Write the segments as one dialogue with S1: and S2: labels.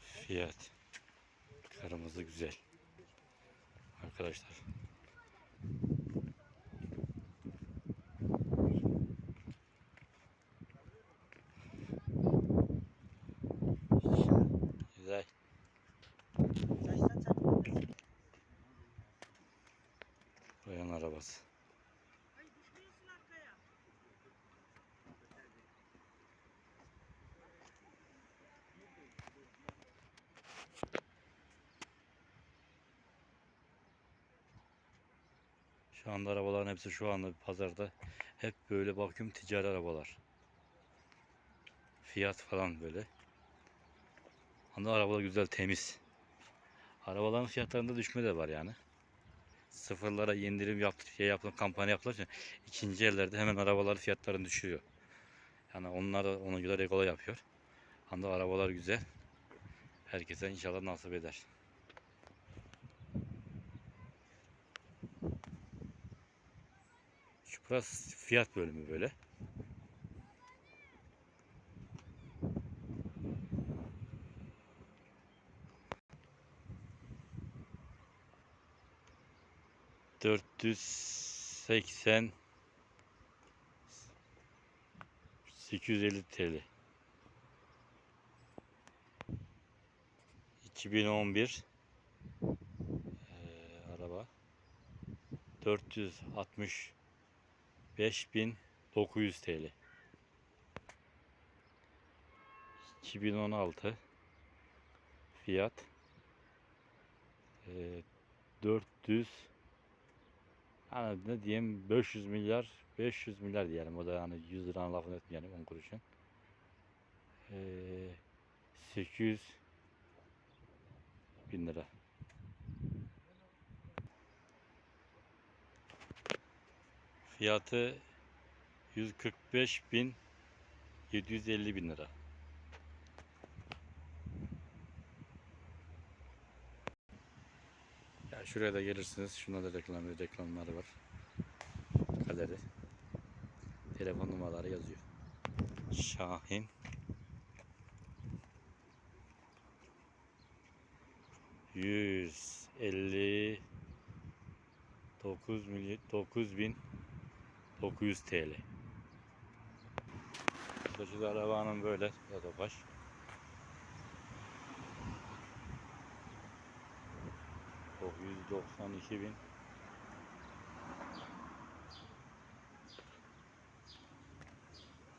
S1: Fiyat. Kırmızı güzel. Arkadaşlar. Şu anda arabaların hepsi şu anda pazarda hep böyle bakıyorum ticari arabalar. Fiyat falan böyle. Anda arabalar güzel temiz. Arabaların fiyatlarında düşme de var yani. Sıfırlara indirim yaptı, şey yaptı, kampanya yaptılar için ikinci ellerde hemen arabalar fiyatlarını düşürüyor. Yani onlar da ona göre regula yapıyor. Anda arabalar güzel. Herkese inşallah nasip eder. Burası fiyat bölümü böyle. Dört yüz seksen sekiz yüz elli TL. 2011 eee, araba 460 5900 TL. 2016 fiyat eee, 400 hani ne diyeyim 500 milyar 500 milyar diyelim o da yani 100 liranın lafını etmeyelim 10 kuruşun. Eee 800 bin lira. Fiyatı 145 bin 750 bin lira. Ya şuraya da gelirsiniz. Şuna da reklam reklamları var. Galeri. Telefon numaraları yazıyor. Şahin yüz elli dokuz milyon dokuz bin dokuz yüz TL. Burada şu da arabanın böyle bu da baş. Bin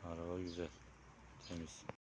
S1: Araba güzel. Temiz.